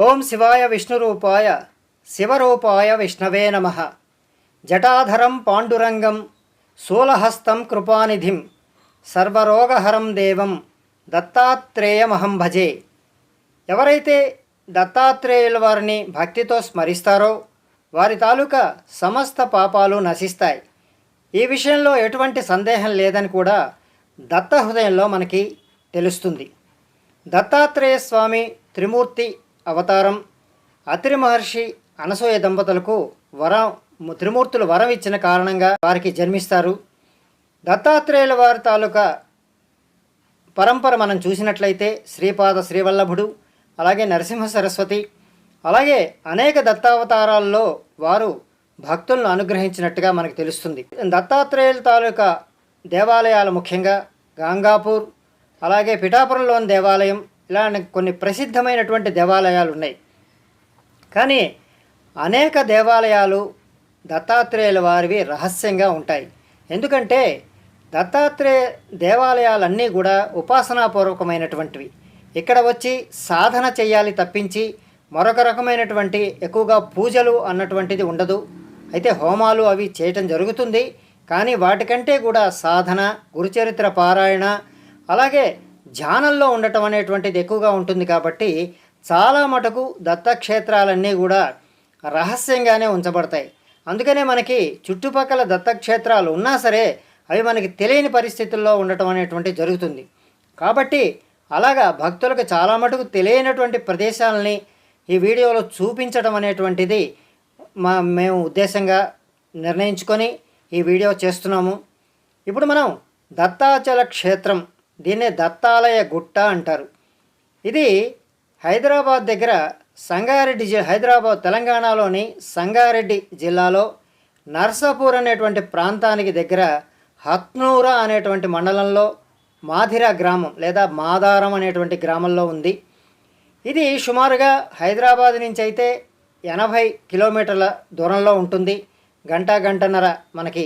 ఓం శివాయ విష్ణురూపాయ శివరూపాయ విష్ణవే నమ. జటాధరం పాండురంగం శూలహస్తం కృపానిధిం సర్వరోగహరం దేవం దత్తాత్రేయమహం భజే. ఎవరైతే దత్తాత్రేయుల వారిని భక్తితో స్మరిస్తారో వారి తాలూకా సమస్త పాపాలు నశిస్తాయి. ఈ విషయంలో ఎటువంటి సందేహం లేదని కూడా దత్త హృదయంలో మనకి తెలుస్తుంది. దత్తాత్రేయ స్వామి త్రిమూర్తి అవతారం. అత్రి మహర్షి అనసూయ దంపతులకు వరం త్రిమూర్తులు వరం ఇచ్చిన కారణంగా వారికి జన్మిస్తారు. దత్తాత్రేయుల వారి తాలూకా పరంపర మనం చూసినట్లయితే శ్రీపాద శ్రీవల్లభుడు అలాగే నరసింహ సరస్వతి అలాగే అనేక దత్తావతారాల్లో వారు భక్తులను అనుగ్రహించినట్టుగా మనకు తెలుస్తుంది. దత్తాత్రేయుల తాలూకా దేవాలయాలు ముఖ్యంగా గాంగాపూర్ అలాగే పిఠాపురంలోని దేవాలయం ఇలా కొన్ని ప్రసిద్ధమైనటువంటి దేవాలయాలు ఉన్నాయి. కానీ అనేక దేవాలయాలు దత్తాత్రేయుల వారివి రహస్యంగా ఉంటాయి. ఎందుకంటే దత్తాత్రేయ దేవాలయాలన్నీ కూడా ఉపాసనాపూర్వకమైనటువంటివి. ఇక్కడ వచ్చి సాధన చేయాలి తప్పించి మరొక రకమైనటువంటి ఎక్కువగా పూజలు అన్నటువంటిది ఉండదు. అయితే హోమాలు అవి చేయటం జరుగుతుంది. కానీ వాటికంటే కూడా సాధన గురుచరిత్ర పారాయణ అలాగే ధ్యానంలో ఉండటం అనేటువంటిది ఎక్కువగా ఉంటుంది కాబట్టి చాలా మటుకు దత్తక్షేత్రాలన్నీ కూడా రహస్యంగానే ఉంచబడతాయి. అందుకనే మనకి చుట్టుపక్కల దత్తక్షేత్రాలు ఉన్నా సరే అవి మనకి తెలియని పరిస్థితుల్లో ఉండటం అనేటువంటి జరుగుతుంది. కాబట్టి అలాగా భక్తులకు చాలా మటుకు తెలియనటువంటి ప్రదేశాలని ఈ వీడియోలో చూపించడం అనేటువంటిది మా మేము ఉద్దేశంగా నిర్ణయించుకొని ఈ వీడియో చేస్తున్నాము. ఇప్పుడు మనం దత్తాచల క్షేత్రం దీన్నే దత్తాలయ గుట్ట అంటారు. ఇది హైదరాబాద్ దగ్గర సంగారెడ్డి జి హైదరాబాద్ తెలంగాణలోని సంగారెడ్డి జిల్లాలో నర్సాపూర్ అనేటువంటి ప్రాంతానికి దగ్గర హత్నూర అనేటువంటి మండలంలో మాధిర గ్రామం లేదా మాదారం అనేటువంటి గ్రామంలో ఉంది. ఇది సుమారుగా హైదరాబాద్ నుంచి అయితే ఎనభై కిలోమీటర్ల దూరంలో ఉంటుంది. గంట గంటన్నర మనకి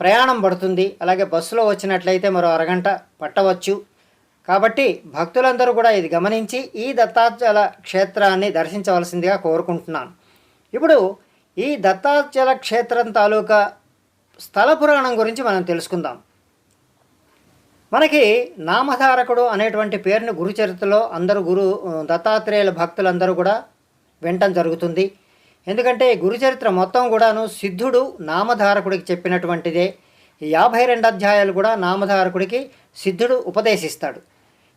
ప్రయాణం పడుతుంది. అలాగే బస్సులో వచ్చినట్లయితే మరో అరగంట పట్టవచ్చు. కాబట్టి భక్తులందరూ కూడా ఇది గమనించి ఈ దత్తాచల క్షేత్రాన్ని దర్శించవలసిందిగా కోరుకుంటున్నాను. ఇప్పుడు ఈ దత్తాచల క్షేత్రం తాలూకా స్థల పురాణం గురించి మనం తెలుసుకుందాం. మనకి నామధారకుడు అనేటువంటి పేరుని గురుచరిత్రలో అందరూ గురు దత్తాత్రేయుల భక్తులందరూ కూడా వినటం జరుగుతుంది. ఎందుకంటే గురుచరిత్ర మొత్తం కూడాను సిద్ధుడు నామధారకుడికి చెప్పినటువంటిదే. యాభై రెండు అధ్యాయాలు కూడా నామధారకుడికి సిద్ధుడు ఉపదేశిస్తాడు.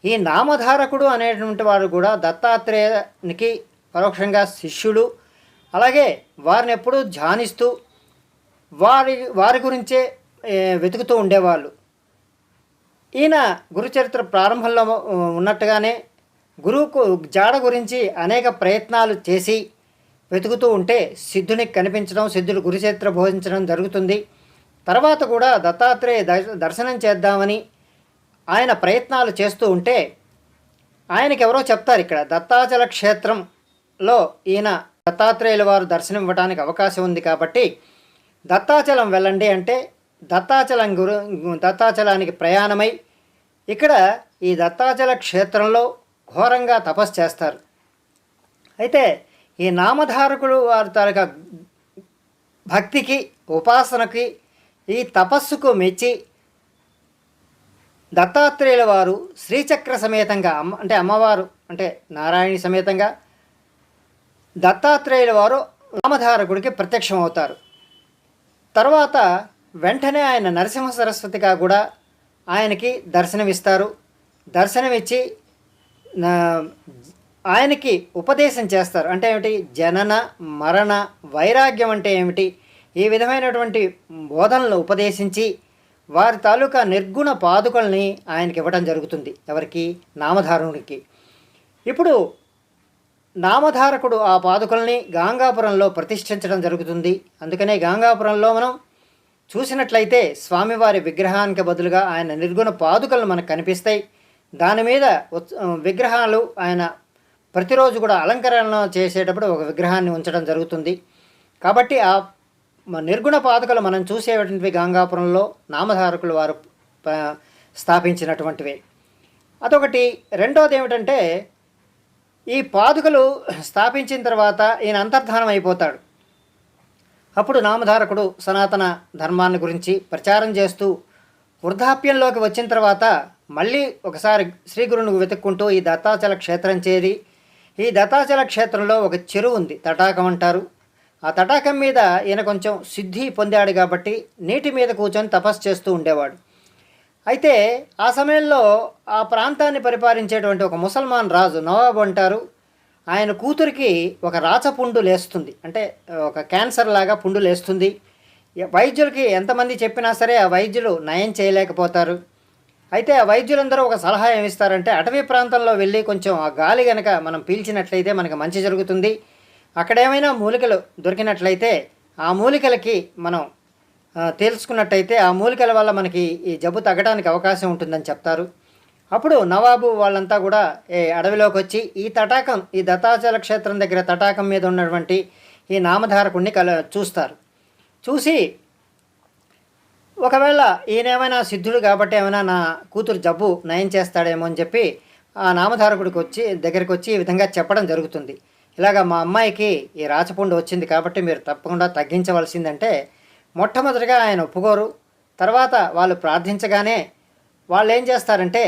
ఈ నామధారకుడు అనేటువంటి వారు కూడా దత్తాత్రేయునికి పరోక్షంగా శిష్యుడు. అలాగే వారిని ఎప్పుడూ ధ్యానిస్తూ వారి వారి గురించే వెతుకుతూ ఉండేవాళ్ళు. ఈయన గురుచరిత్ర ప్రారంభంలో ఉన్నట్టుగానే గురువుకు జాడ గురించి అనేక ప్రయత్నాలు చేసి వెతుకుతూ ఉంటే సిద్ధునికి కనిపించడం సిద్ధుడు కురుక్షేత్ర బోధించడం జరుగుతుంది. తర్వాత కూడా దత్తాత్రేయ దర్శనం చేద్దామని ఆయన ప్రయత్నాలు చేస్తూ ఉంటే ఆయనకి ఎవరో చెప్తారు ఇక్కడ. దత్తాచల క్షేత్రంలో ఈయన దత్తాత్రేయుల వారు దర్శనం ఇవ్వడానికి అవకాశం ఉంది కాబట్టి దత్తాచలం వెళ్ళండి అంటే దత్తాచలం గురు దత్తాచలానికి ప్రయాణమై ఇక్కడ ఈ దత్తాచల క్షేత్రంలో ఘోరంగా తపస్సు చేస్తారు. అయితే ఈ నామధారకుడు వారి తాలూకా భక్తికి ఉపాసనకి ఈ తపస్సుకు మెచ్చి దత్తాత్రేయుల వారు శ్రీచక్ర సమేతంగా అమ్మ అంటే అమ్మవారు అంటే నారాయణి సమేతంగా దత్తాత్రేయుల వారు నామధారకుడికి ప్రత్యక్షం అవుతారు తర్వాత వెంటనే ఆయన నరసింహ సరస్వతిగా కూడా ఆయనకి దర్శనమిస్తారు. దర్శనమిచ్చి ఆయనకి ఉపదేశం చేస్తారు. అంటే ఏమిటి? జనన మరణ వైరాగ్యం అంటే ఏమిటి? ఈ విధమైనటువంటి బోధనలు ఉపదేశించి వారి తాలూకా నిర్గుణ పాదుకల్ని ఆయనకి ఇవ్వడం జరుగుతుంది. ఎవరికి? నామధారునికి. ఇప్పుడు నామధారకుడు ఆ పాదుకల్ని గాంగాపురంలో ప్రతిష్ఠించడం జరుగుతుంది. అందుకనే గాంగాపురంలో మనం చూసినట్లయితే స్వామివారి విగ్రహానికి బదులుగా ఆయన నిర్గుణ పాదుకలు మనకు కనిపిస్తాయి. దాని మీద విగ్రహాలు ఆయన ప్రతిరోజు కూడా అలంకరణ చేసేటప్పుడు ఒక విగ్రహాన్ని ఉంచడం జరుగుతుంది. కాబట్టి ఆ నిర్గుణ పాదుకలు మనం చూసేటువంటివి గాంగాపురంలో నామధారకులు వారు స్థాపించినటువంటివి. అదొకటి. రెండోది ఏమిటంటే ఈ పాదుకలు స్థాపించిన తర్వాత ఈయన అంతర్ధానం అయిపోతాడు. అప్పుడు నామధారకుడు సనాతన ధర్మాన్ని గురించి ప్రచారం చేస్తూ వృద్ధాప్యంలోకి వచ్చిన తర్వాత మళ్ళీ ఒకసారి శ్రీగురుని వెతుక్కుంటూ ఈ దత్తాచల క్షేత్రం చేరి ఈ దత్తాచల క్షేత్రంలో ఒక చెరువు ఉంది. తటాకం అంటారు. ఆ తటాకం మీద ఈయన కొంచెం సిద్ధి పొందాడు కాబట్టి నీటి మీద కూర్చొని తపస్సు చేస్తూ ఉండేవాడు. అయితే ఆ సమయంలో ఆ ప్రాంతాన్ని పరిపాలించేటువంటి ఒక ముసల్మాన్ రాజు నవాబు అంటారు. ఆయన కూతురికి ఒక రాచపుండు లేస్తుంది. అంటే ఒక క్యాన్సర్ లాగా పుండు లేస్తుంది. వైద్యులకి ఎంతమంది చెప్పినా సరే ఆ వైద్యులు నయం చేయలేకపోతారు. అయితే ఆ వైద్యులందరూ ఒక సలహా ఏమిస్తారంటే అటవీ ప్రాంతంలో వెళ్ళి కొంచెం ఆ గాలి కనుక మనం పీల్చినట్లయితే మనకి మంచి జరుగుతుంది. అక్కడ ఏమైనా మూలికలు దొరికినట్లయితే ఆ మూలికలకి మనం తేల్చుకున్నట్టయితే ఆ మూలికల వల్ల మనకి ఈ జబ్బు తగ్గడానికి అవకాశం ఉంటుందని చెప్తారు. అప్పుడు నవాబు వాళ్ళంతా కూడా ఈ అడవిలోకి వచ్చి ఈ తటాకం ఈ దత్తాచల క్షేత్రం దగ్గర తటాకం మీద ఉన్నటువంటి ఈ నామధారకుడిని కల చూస్తారు. చూసి ఒకవేళ ఈయనేమైనా సిద్ధుడు కాబట్టి ఏమైనా నా కూతురు జబ్బు నయం చేస్తాడేమో అని చెప్పి ఆ నామధారకుడికి వచ్చి దగ్గరికి వచ్చి ఈ విధంగా చెప్పడం జరుగుతుంది. ఇలాగ మా అమ్మాయికి ఈ రాచపుండు వచ్చింది కాబట్టి మీరు తప్పకుండా తగ్గించవలసిందంటే మొట్టమొదటిగా ఆయన ఒప్పుకోరు. తర్వాత వాళ్ళు ప్రార్థించగానే వాళ్ళు ఏం చేస్తారంటే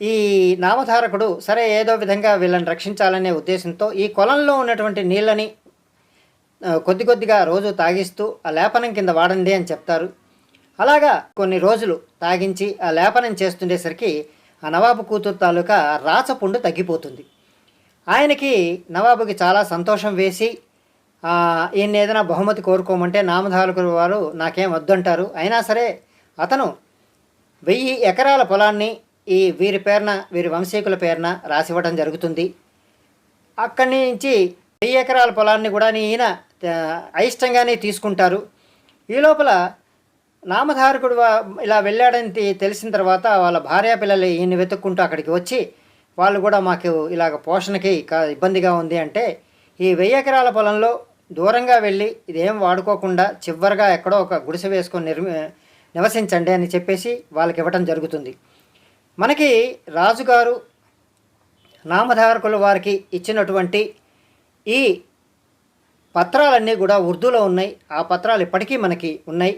ఈ నామధారకుడు సరే ఏదో విధంగా వీళ్ళని రక్షించాలనే ఉద్దేశంతో ఈ కొలంలో ఉన్నటువంటి నీళ్ళని కొద్ది కొద్దిగా రోజు తాగిస్తూ ఆ లేపనం కింద వాడండి అని చెప్తారు. అలాగా కొన్ని రోజులు తాగించి ఆ లేపనం చేస్తుండేసరికి ఆ నవాబు కూతురు తాలూకా రాచపుండు తగ్గిపోతుంది. ఆయనకి నవాబుకి చాలా సంతోషం వేసి ఈయన ఏదైనా బహుమతి కోరుకోమంటే నామధారకుడు వారు నాకేం వద్దంటారు? అయినా సరే అతను వెయ్యి ఎకరాల పొలాన్ని ఈ వీరి పేరున వీరి వంశీకుల పేరున రాసివ్వడం జరుగుతుంది. అక్కడి నుంచి వెయ్యి ఎకరాల పొలాన్ని కూడా ఈయన అయిష్టంగానే తీసుకుంటారు. ఈ లోపల నామధారకుడు ఇలా వెళ్ళాడని తెలిసిన తర్వాత వాళ్ళ భార్య పిల్లలు ఈయన్ని వెతుక్కుంటూ అక్కడికి వచ్చి వాళ్ళు కూడా మాకు ఇలాగ పోషణకి కా- ఇబ్బందిగా ఉంది అంటే ఈ వెయ్యి ఎకరాల పొలంలో దూరంగా వెళ్ళి ఇదేం వాడుకోకుండా చివరిగా ఎక్కడో ఒక గుడిసె వేసుకొని నిర్మి నివసించండి అని చెప్పేసి వాళ్ళకి ఇవ్వటం జరుగుతుంది. మనకి రాజుగారు నామధారకుల వారికి ఇచ్చినటువంటి ఈ పత్రాలన్నీ కూడా ఉర్దూలో ఉన్నాయి. ఆ పత్రాలు ఇప్పటికీ మనకి ఉన్నాయి.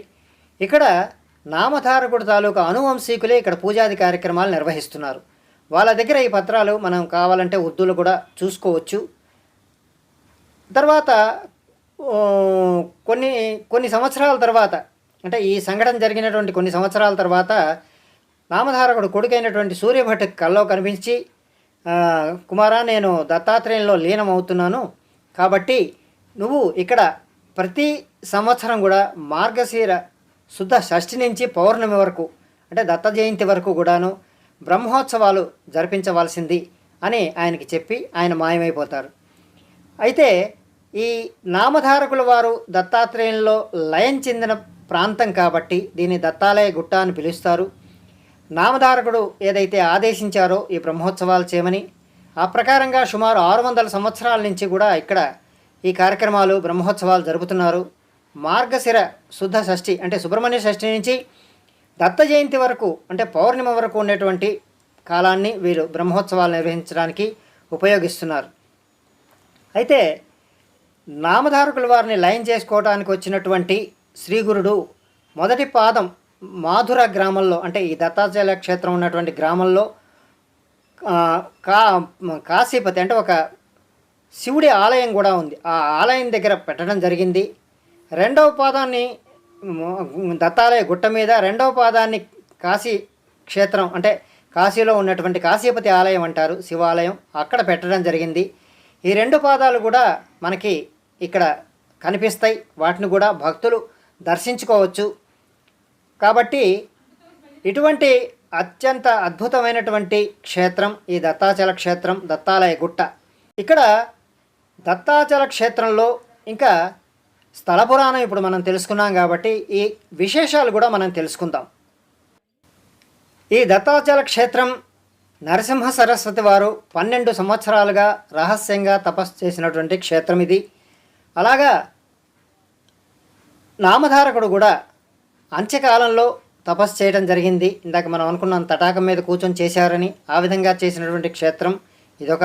ఇక్కడ నామధారకుడు తాలూకా అనువంశీకులే ఇక్కడ పూజాది కార్యక్రమాలు నిర్వహిస్తున్నారు. వాళ్ళ దగ్గర ఈ పత్రాలు మనం కావాలంటే ఉర్దూలో కూడా చూసుకోవచ్చు. తర్వాత కొన్ని కొన్ని సంవత్సరాల తర్వాత అంటే ఈ సంఘటన జరిగినటువంటి కొన్ని సంవత్సరాల తర్వాత నామధారకుడు కొడుకైనటువంటి సూర్యభట్ కల్లో కనిపించి కుమారా నేను దత్తాత్రేయంలో లీనమవుతున్నాను. కాబట్టి నువ్వు ఇక్కడ ప్రతి సంవత్సరం కూడా మార్గశీర శుద్ధ షష్ఠి నుంచి పౌర్ణమి వరకు అంటే దత్త జయంతి వరకు కూడాను బ్రహ్మోత్సవాలు జరిపించవలసింది అని ఆయనకి చెప్పి ఆయన మాయమైపోతారు. అయితే ఈ నామధారకుల వారు దత్తాత్రేయంలో లయం చెందిన ప్రాంతం కాబట్టి దీన్ని దత్తాలయ గుట్ట అని పిలుస్తారు. నామధారకుడు ఏదైతే ఆదేశించారో ఈ బ్రహ్మోత్సవాలు చేయమని ఆ ప్రకారంగా సుమారు ఆరు వందల సంవత్సరాల నుంచి కూడా ఇక్కడ ఈ కార్యక్రమాలు బ్రహ్మోత్సవాలు జరుపుతున్నారు. మార్గశిర శుద్ధ షష్ఠి అంటే సుబ్రహ్మణ్య షష్ఠి నుంచి దత్త జయంతి వరకు అంటే పౌర్ణిమ వరకు ఉండేటువంటి కాలాన్ని వీరు బ్రహ్మోత్సవాలు నిర్వహించడానికి ఉపయోగిస్తున్నారు. అయితే నామధారకుల వారిని లయం చేసుకోవడానికి వచ్చినటువంటి శ్రీగురుడు మొదటి పాదం మాధుర గ్రామంలో అంటే ఈ దత్తాచల క్షేత్రం ఉన్నటువంటి గ్రామంలో కా కాశీపతి అంటే ఒక శివుడి ఆలయం కూడా ఉంది. ఆ ఆలయం దగ్గర పెట్టడం జరిగింది. రెండవ పాదాన్ని దత్తాలయ గుట్ట మీద రెండవ పాదాన్ని కాశీ క్షేత్రం అంటే కాశీలో ఉన్నటువంటి కాశీపతి ఆలయం అంటారు శివాలయం. అక్కడ పెట్టడం జరిగింది. ఈ రెండు పాదాలు కూడా మనకి ఇక్కడ కనిపిస్తాయి. వాటిని కూడా భక్తులు దర్శించుకోవచ్చు. కాబట్టి ఇటువంటి అత్యంత అద్భుతమైనటువంటి క్షేత్రం ఈ దత్తాచల క్షేత్రం దత్తాలయ గుట్ట. ఇక్కడ దత్తాచల క్షేత్రంలో ఇంకా స్థల పురాణం ఇప్పుడు మనం తెలుసుకున్నాం కాబట్టి ఈ విశేషాలు కూడా మనం తెలుసుకుందాం. ఈ దత్తాచల క్షేత్రం నరసింహ సరస్వతి వారు పన్నెండు సంవత్సరాలుగా రహస్యంగా తపస్సు చేసినటువంటి క్షేత్రం ఇది. అలాగా నామధారకుడు కూడా అంత్యకాలంలో తపస్సు చేయడం జరిగింది. ఇందాక మనం అనుకున్నాం తటాకం మీద కూర్చొని చేశారని ఆ విధంగా చేసినటువంటి క్షేత్రం ఇదొక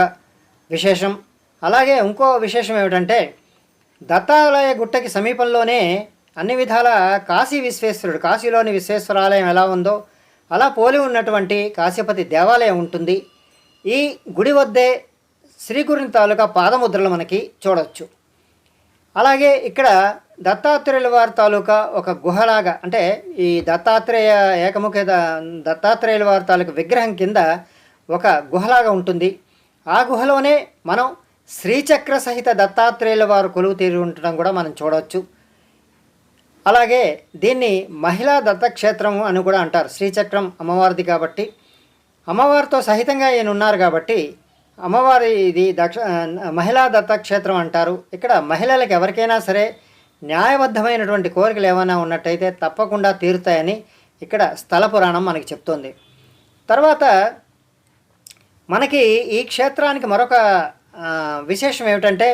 విశేషం. అలాగే ఇంకో విశేషం ఏమిటంటే దత్తాలయ గుట్టకి సమీపంలోనే అన్ని విధాల కాశీ విశ్వేశ్వరుడు కాశీలోని విశ్వేశ్వరాలయం ఎలా ఉందో అలా పోలి ఉన్నటువంటి కాశీపతి దేవాలయం ఉంటుంది. ఈ గుడి వద్దే శ్రీగురిని తాలూకా పాదముద్రలు మనకి చూడవచ్చు అలాగే ఇక్కడ దత్తాత్రేయుల వారి తాలూకా ఒక గుహలాగా అంటే ఈ దత్తాత్రేయ ఏకముఖ దత్తాత్రేయుల వారి తాలూకా విగ్రహం కింద ఒక గుహలాగా ఉంటుంది. ఆ గుహలోనే మనం శ్రీచక్ర సహిత దత్తాత్రేయుల వారు కొలువు తీరి ఉండటం కూడా మనం చూడవచ్చు. అలాగే దీన్ని మహిళా దత్తక్షేత్రం అని కూడా అంటారు. శ్రీచక్రం అమ్మవారిది కాబట్టి. అమ్మవారితో సహితంగా ఈయన ఉన్నారు కాబట్టి అమ్మవారి ఇది దక్ష మహిళా దత్తక్షేత్రం అంటారు. ఇక్కడ మహిళలకు ఎవరికైనా సరే న్యాయబద్ధమైనటువంటి కోరికలు ఏమైనా ఉన్నట్టయితే తప్పకుండా తీరుతాయని ఇక్కడ స్థల పురాణం మనకి చెప్తోంది. తర్వాత మనకి ఈ క్షేత్రానికి మరొక విశేషం ఏమిటంటే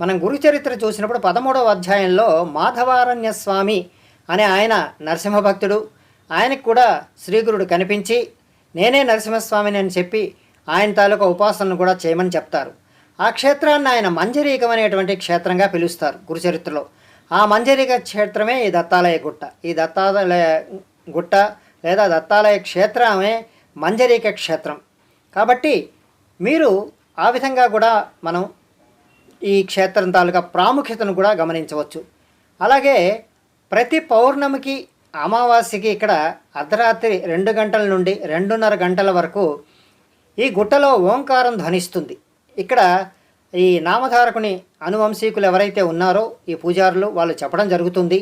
మనం గురు చరిత్ర చూసినప్పుడు పదమూడవ అధ్యాయంలో మాధవారణ్య స్వామి అనే ఆయన నరసింహభక్తుడు ఆయనకు కూడా శ్రీగురుడు కనిపించి నేనే నరసింహస్వామిని అని చెప్పి ఆయన తాలూకా ఉపాసనను కూడా చేయమని చెప్తారు. ఆ క్షేత్రాన్ని ఆయన మంజరీకం అనేటువంటి క్షేత్రంగా పిలుస్తారు గురుచరిత్రలో. ఆ మంజరీక క్షేత్రమే ఈ దత్తాలయ గుట్ట. ఈ దత్తాలయ గుట్ట లేదా దత్తాలయ క్షేత్రమే మంజరీక క్షేత్రం. కాబట్టి మీరు ఆ విధంగా కూడా మనం ఈ క్షేత్రం తాలూకా ప్రాముఖ్యతను కూడా గమనించవచ్చు. అలాగే ప్రతి పౌర్ణమికి అమావాస్యకి ఇక్కడ అర్ధరాత్రి రెండు గంటల నుండి రెండున్నర గంటల వరకు ఈ గుట్టలో ఓంకారం ధ్వనిస్తుంది. ఇక్కడ ఈ నామధారకుని అనువంశీకులు ఎవరైతే ఉన్నారో ఈ పూజారులు వాళ్ళు చెప్పడం జరుగుతుంది.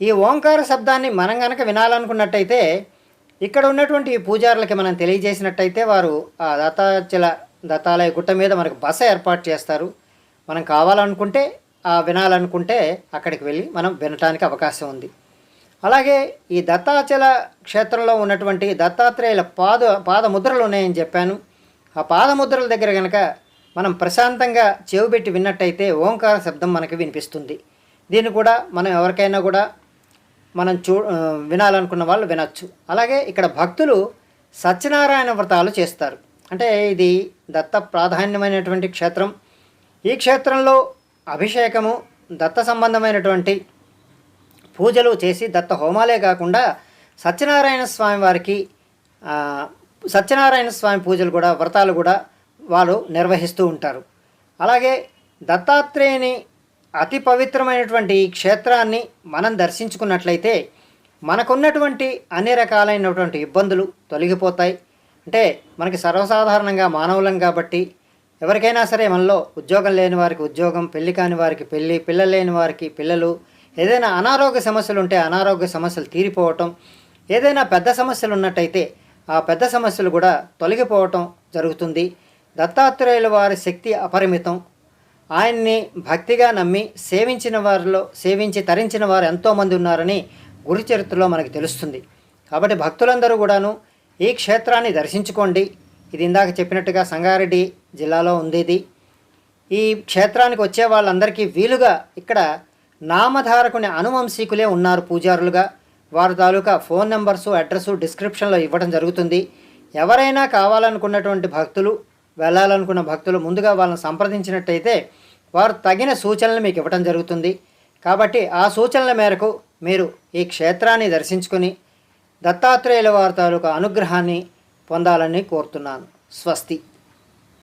ఈ ఓంకార శబ్దాన్ని మనం గనక వినాలనుకున్నట్టయితే ఇక్కడ ఉన్నటువంటి ఈ పూజారులకి మనం తెలియజేసినట్టయితే వారు ఆ దత్తాచల దత్తాలయ గుట్ట మీద మనకు బస ఏర్పాటు చేస్తారు. మనం కావాలనుకుంటే ఆ వినాలనుకుంటే అక్కడికి వెళ్ళి మనం వినటానికి అవకాశం ఉంది. అలాగే ఈ దత్తాచల క్షేత్రంలో ఉన్నటువంటి దత్తాత్రేయుల పాద పాదముద్రలు ఉన్నాయని చెప్పాను. ఆ పాదముద్రల దగ్గర కనుక మనం ప్రశాంతంగా చెవి పెట్టి విన్నట్టయితే ఓంకార శబ్దం మనకి వినిపిస్తుంది. దీన్ని కూడా మనం ఎవరికైనా కూడా మనం చూ వినాలనుకున్న వాళ్ళు వినొచ్చు. అలాగే ఇక్కడ భక్తులు సత్యనారాయణ వ్రతాలు చేస్తారు. అంటే ఇది దత్త ప్రాధాన్యమైనటువంటి క్షేత్రం. ఈ క్షేత్రంలో అభిషేకము దత్త సంబంధమైనటువంటి పూజలు చేసి దత్త హోమాలే కాకుండా సత్యనారాయణ స్వామి వారికి సత్యనారాయణ స్వామి పూజలు కూడా వ్రతాలు కూడా వాళ్ళు నిర్వహిస్తూ ఉంటారు. అలాగే దత్తాత్రేయుని అతి పవిత్రమైనటువంటి ఈ క్షేత్రాన్ని మనం దర్శించుకున్నట్లయితే మనకున్నటువంటి అన్ని రకాలైనటువంటి ఇబ్బందులు తొలగిపోతాయి. అంటే మనకి సర్వసాధారణంగా మానవులం కాబట్టి ఎవరికైనా సరే మనలో ఉద్యోగం లేని వారికి ఉద్యోగం పెళ్ళి కాని వారికి పెళ్ళి పిల్లలు లేని వారికి పిల్లలు ఏదైనా అనారోగ్య సమస్యలు ఉంటే అనారోగ్య సమస్యలు తీరిపోవటం ఏదైనా పెద్ద సమస్యలు ఉన్నట్టయితే ఆ పెద్ద సమస్యలు కూడా తొలగిపోవటం జరుగుతుంది. దత్తాత్రేయుల వారి శక్తి అపరిమితం. ఆయన్ని భక్తిగా నమ్మి సేవించిన వారిలో సేవించి తరించిన వారు ఎంతోమంది ఉన్నారని గురుచరిత్రలో మనకు తెలుస్తుంది. కాబట్టి భక్తులందరూ కూడాను ఈ క్షేత్రాన్ని దర్శించుకోండి. ఇది ఇందాక చెప్పినట్టుగా సంగారెడ్డి జిల్లాలో ఉంది ఇది. ఈ క్షేత్రానికి వచ్చే వాళ్ళందరికీ వీలుగా ఇక్కడ నామధారకుని అనువంశీకులే ఉన్నారు పూజారులుగా. వారి తాలూకా ఫోన్ నెంబర్సు అడ్రస్సు డిస్క్రిప్షన్లో ఇవ్వడం జరుగుతుంది. ఎవరైనా కావాలనుకున్నటువంటి భక్తులు వెళ్ళాలనుకున్న భక్తులు ముందుగా వాళ్ళని సంప్రదించినట్టయితే వారు తగిన సూచనలు మీకు ఇవ్వడం జరుగుతుంది. కాబట్టి ఆ సూచనల మేరకు మీరు ఈ క్షేత్రాన్ని దర్శించుకొని దత్తాత్రేయుల వారి తాలూకా అనుగ్రహాన్ని పొందాలని కోరుతున్నాను. స్వస్తి.